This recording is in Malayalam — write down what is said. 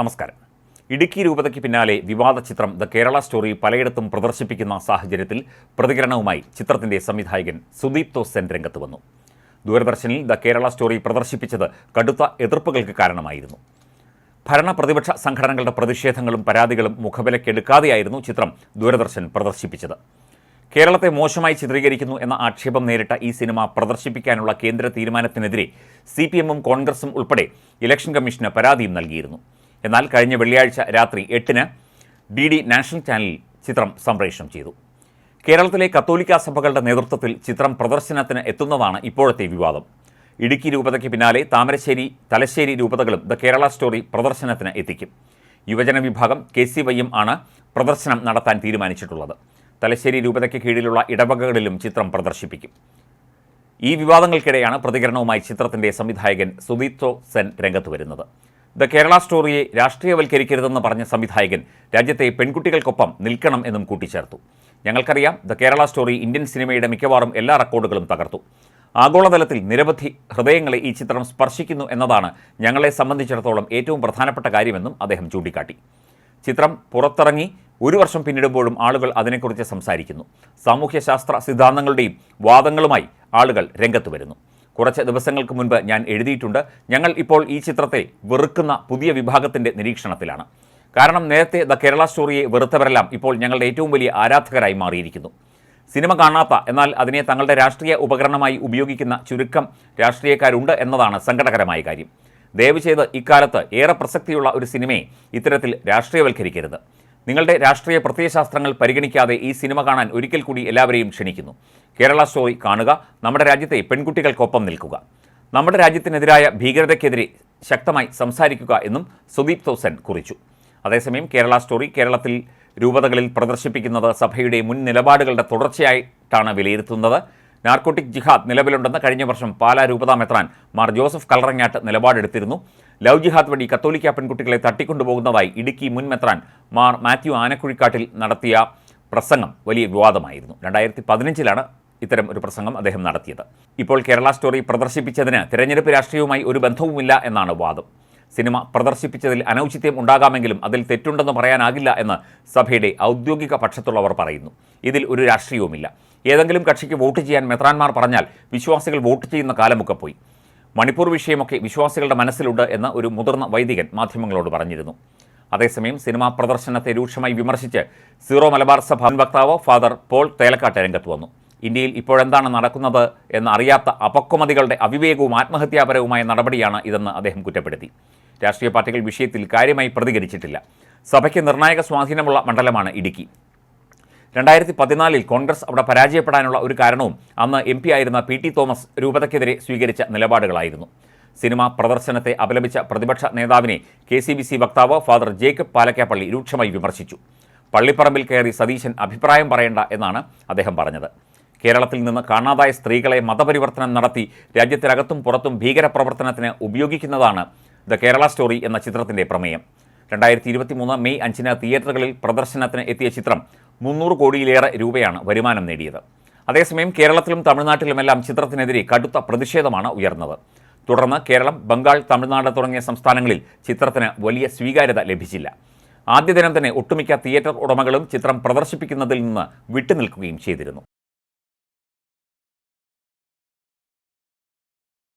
നമസ്കാരം. ഇടുക്കി രൂപതയ്ക്ക് പിന്നാലെ വിവാദ ചിത്രം ദ കേരള സ്റ്റോറി പലയിടത്തും പ്രദർശിപ്പിക്കുന്ന സാഹചര്യത്തിൽ പ്രതികരണവുമായി ചിത്രത്തിന്റെ സംവിധായകൻ സുദീപ് തോസൻ രംഗത്ത് വന്നു. ദൂരദർശനിൽ ദ കേരള സ്റ്റോറി പ്രദർശിപ്പിച്ചത് കടുത്ത എതിർപ്പുകൾക്ക് കാരണമായിരുന്നു. ഭരണ പ്രതിപക്ഷ സംഘടനകളുടെ പ്രതിഷേധങ്ങളും പരാതികളും മുഖവിലക്കെടുക്കാതെയായിരുന്നു ചിത്രം ദൂരദർശൻ പ്രദർശിപ്പിച്ചത്. കേരളത്തെ മോശമായി ചിത്രീകരിക്കുന്നു എന്ന ആക്ഷേപം നേരിട്ട ഈ സിനിമ പ്രദർശിപ്പിക്കാനുള്ള കേന്ദ്ര തീരുമാനത്തിനെതിരെ സി പി എമ്മും കോൺഗ്രസും ഉൾപ്പെടെ ഇലക്ഷൻ കമ്മീഷന് പരാതിയും നൽകിയിരുന്നു. എന്നാൽ കഴിഞ്ഞ വെള്ളിയാഴ്ച രാത്രി എട്ടിന് ഡി ഡി നാഷണൽ ചാനലിൽ ചിത്രം സംപ്രേഷണം ചെയ്തു. കേരളത്തിലെ കത്തോലിക്ക സഭകളുടെ നേതൃത്വത്തിൽ ചിത്രം പ്രദർശനത്തിന് എത്തുന്നതാണ് ഇപ്പോഴത്തെ വിവാദം. ഇടുക്കി രൂപതയ്ക്ക് പിന്നാലെ താമരശ്ശേരി തലശ്ശേരി രൂപതകളും ദ കേരള സ്റ്റോറി പ്രദർശനത്തിന് എത്തിക്കും. യുവജന വിഭാഗം കെ സി വൈയും ആണ് പ്രദർശനം നടത്താൻ തീരുമാനിച്ചിട്ടുള്ളത്. തലശ്ശേരി രൂപതയ്ക്ക് കീഴിലുള്ള ഇടവകകളിലും ചിത്രം പ്രദർശിപ്പിക്കും. ഈ വിവാദങ്ങൾക്കിടെയാണ് പ്രതികരണവുമായി ചിത്രത്തിന്റെ സംവിധായകൻ സുദീപ്തോ സെൻ രംഗത്ത് വരുന്നത്. ദ കേരള സ്റ്റോറിയെ രാഷ്ട്രീയവൽക്കരിക്കരുതെന്ന് പറഞ്ഞ സംവിധായകൻ രാജ്യത്തെ പെൺകുട്ടികൾക്കൊപ്പം നിൽക്കണം എന്നും കൂട്ടിച്ചേർത്തു. ഞങ്ങൾക്കറിയാം ദ കേരള സ്റ്റോറി ഇന്ത്യൻ സിനിമയുടെ മിക്കവാറും എല്ലാ റെക്കോർഡുകളും തകർത്തു. ആഗോളതലത്തിൽ നിരവധി ഹൃദയങ്ങളെ ഈ ചിത്രം സ്പർശിക്കുന്നു എന്നതാണ് ഞങ്ങളെ സംബന്ധിച്ചിടത്തോളം ഏറ്റവും പ്രധാനപ്പെട്ട കാര്യമെന്നും അദ്ദേഹം ചൂണ്ടിക്കാട്ടി. ചിത്രം പുറത്തിറങ്ങി ഒരു വർഷം പിന്നിടുമ്പോഴും ആളുകൾ അതിനെക്കുറിച്ച് സംസാരിക്കുന്നു. സാമൂഹ്യശാസ്ത്ര സിദ്ധാന്തങ്ങളുടെയും വാദങ്ങളുമായി ആളുകൾ രംഗത്ത് വരുന്നു. കുറച്ച് ദിവസങ്ങൾക്ക് മുൻപ് ഞാൻ എഴുതിയിട്ടുണ്ട്. ഞങ്ങൾ ഇപ്പോൾ ഈ ചിത്രത്തെ വെറുക്കുന്ന പുതിയ വിഭാഗത്തിന്റെ നിരീക്ഷണത്തിലാണ്. കാരണം നേരത്തെ ദ കേരള സ്റ്റോറിയെ വെറുത്തവരെല്ലാം ഇപ്പോൾ ഞങ്ങളുടെ ഏറ്റവും വലിയ ആരാധകരായി മാറിയിരിക്കുന്നു. സിനിമ കാണാത്ത എന്നാൽ അതിനെ തങ്ങളുടെ രാഷ്ട്രീയ ഉപകരണമായി ഉപയോഗിക്കുന്ന ചുരുക്കം രാഷ്ട്രീയക്കാരുണ്ട് എന്നതാണ് സങ്കടകരമായ കാര്യം. ദയവ് ചെയ്ത് ഇക്കാലത്ത് ഏറെ പ്രസക്തിയുള്ള ഒരു സിനിമയെ ഇത്തരത്തിൽ രാഷ്ട്രീയവൽക്കരിക്കരുത്. നിങ്ങളുടെ രാഷ്ട്രീയ പ്രത്യയശാസ്ത്രങ്ങൾ പരിഗണിക്കാതെ ഈ സിനിമ കാണാൻ ഒരിക്കൽ കൂടി എല്ലാവരെയും ക്ഷണിക്കുന്നു. കേരള സ്റ്റോറി കാണുക നമ്മുടെ രാജ്യത്തെ പെൺകുട്ടികൾക്കൊപ്പം നിൽക്കുക. നമ്മുടെ രാജ്യത്തിനെതിരായ ഭീകരതയ്ക്കെതിരെ ശക്തമായി സംസാരിക്കുക എന്നും സുദീപ് തോസൻ കുറിച്ചു. അതേസമയം കേരള സ്റ്റോറി കേരളത്തിൽ രൂപതകളിൽ പ്രദർശിപ്പിക്കുന്നത് സഭയുടെ മുൻ നിലപാടുകളുടെ തുടർച്ചയായിട്ടാണ് വിലയിരുത്തുന്നത്. നാർക്കോട്ടിക് ജിഹാദ് നിലവിലുണ്ടെന്ന് കഴിഞ്ഞ വർഷം പാലാ രൂപതാ മെത്രാൻ മാർ ജോസഫ് കല്ലറങ്ങാട്ട് നിലപാടെടുത്തിരുന്നു. ലവ് ജിഹാദ് വഴി കത്തോലിക്ക പെൺകുട്ടികളെ തട്ടിക്കൊണ്ടുപോകുന്നതായി ഇടുക്കി മുൻ മെത്രാൻ മാർ മാത്യു ആനക്കുഴിക്കാട്ടിൽ നടത്തിയ പ്രസംഗം വലിയ വിവാദമായിരുന്നു. രണ്ടായിരത്തി പതിനഞ്ചിലാണ് ഇത്തരം ഒരു പ്രസംഗം അദ്ദേഹം നടത്തിയത്. ഇപ്പോൾ കേരള സ്റ്റോറി പ്രദർശിപ്പിച്ചതിന് തിരഞ്ഞെടുപ്പ് രാഷ്ട്രീയവുമായി ഒരു ബന്ധവുമില്ല എന്നാണ് വാദം. സിനിമ പ്രദർശിപ്പിച്ചതിൽ അനൌചിത്യം ഉണ്ടാകാമെങ്കിലും അതിൽ തെറ്റുണ്ടെന്ന് പറയാനാകില്ല എന്ന് സഭയുടെ ഔദ്യോഗിക പക്ഷത്തുള്ളവർ പറയുന്നു. ഇതിൽ ഒരു രാഷ്ട്രീയവുമില്ല. ഏതെങ്കിലും കക്ഷിക്ക് വോട്ട് ചെയ്യാൻ മെത്രാൻമാർ പറഞ്ഞാൽ വിശ്വാസികൾ വോട്ട് ചെയ്യുന്ന കാലമൊക്കെ പോയി. മണിപ്പൂർ വിഷയമൊക്കെ വിശ്വാസികളുടെ മനസ്സിലുണ്ട് എന്ന് ഒരു മുതിർന്ന വൈദികൻ മാധ്യമങ്ങളോട് പറഞ്ഞിരുന്നു. അതേസമയം സിനിമാ പ്രദർശനത്തെ രൂക്ഷമായി വിമർശിച്ച് സീറോ മലബാർ സഭ വക്താവ് ഫാദർ പോൾ തേലക്കാട്ട് രംഗത്ത് വന്നു. ഇന്ത്യയിൽ ഇപ്പോഴെന്താണ് നടക്കുന്നത് എന്ന് അറിയാത്ത അപക്വമതികളുടെ അവിവേകവും ആത്മഹത്യാപരവുമായ നടപടിയാണ് ഇതെന്ന് അദ്ദേഹം കുറ്റപ്പെടുത്തി. രാഷ്ട്രീയ പാർട്ടികൾ വിഷയത്തിൽ കാര്യമായി പ്രതികരിച്ചിട്ടില്ല. സഭയ്ക്ക് നിർണായക സ്വാധീനമുള്ള മണ്ഡലമാണ് ഇടുക്കി. രണ്ടായിരത്തി പതിനാലിൽ കോൺഗ്രസ് അവിടെ പരാജയപ്പെടാനുള്ള ഒരു കാരണവും അന്ന് എം പി ആയിരുന്ന പി ടി തോമസ് രൂപതയ്ക്കെതിരെ സ്വീകരിച്ച നിലപാടുകളായിരുന്നു. സിനിമ പ്രദർശനത്തെ അപലപിച്ച പ്രതിപക്ഷ നേതാവിനെ കെ സി ബി സി വക്താവ് ഫാദർ ജേക്കബ് പാലക്കാപ്പള്ളി രൂക്ഷമായി വിമർശിച്ചു. പള്ളിപ്പറമ്പിൽ കയറി സതീശൻ അഭിപ്രായം പറയേണ്ട എന്നാണ് അദ്ദേഹം പറഞ്ഞത്. കേരളത്തിൽ നിന്ന് കാണാതായ സ്ത്രീകളെ മതപരിവർത്തനം നടത്തി രാജ്യത്തിനകത്തും പുറത്തും ഭീകരപ്രവർത്തനത്തിന് ഉപയോഗിക്കുന്നതാണ് ദ കേരള സ്റ്റോറി എന്ന ചിത്രത്തിന്റെ പ്രമേയം. രണ്ടായിരത്തി ഇരുപത്തി മൂന്ന് മെയ് അഞ്ചിന് തിയേറ്ററുകളിൽ പ്രദർശനത്തിന് എത്തിയ ചിത്രം മുന്നൂറ് കോടിയിലേറെ രൂപയാണ് വരുമാനം നേടിയത്. അതേസമയം കേരളത്തിലും തമിഴ്നാട്ടിലുമെല്ലാം ചിത്രത്തിനെതിരെ കടുത്ത പ്രതിഷേധമാണ് ഉയർന്നത്. തുടർന്ന് കേരളം ബംഗാൾ തമിഴ്നാട് തുടങ്ങിയ സംസ്ഥാനങ്ങളിൽ ചിത്രത്തിന് വലിയ സ്വീകാര്യത ലഭിച്ചില്ല. ആദ്യ ദിനം തന്നെ ഒട്ടുമിക്ക തിയേറ്റർ ഉടമകളും ചിത്രം പ്രദർശിപ്പിക്കുന്നതിൽ നിന്ന് വിട്ടുനിൽക്കുകയും ചെയ്തിരുന്നു.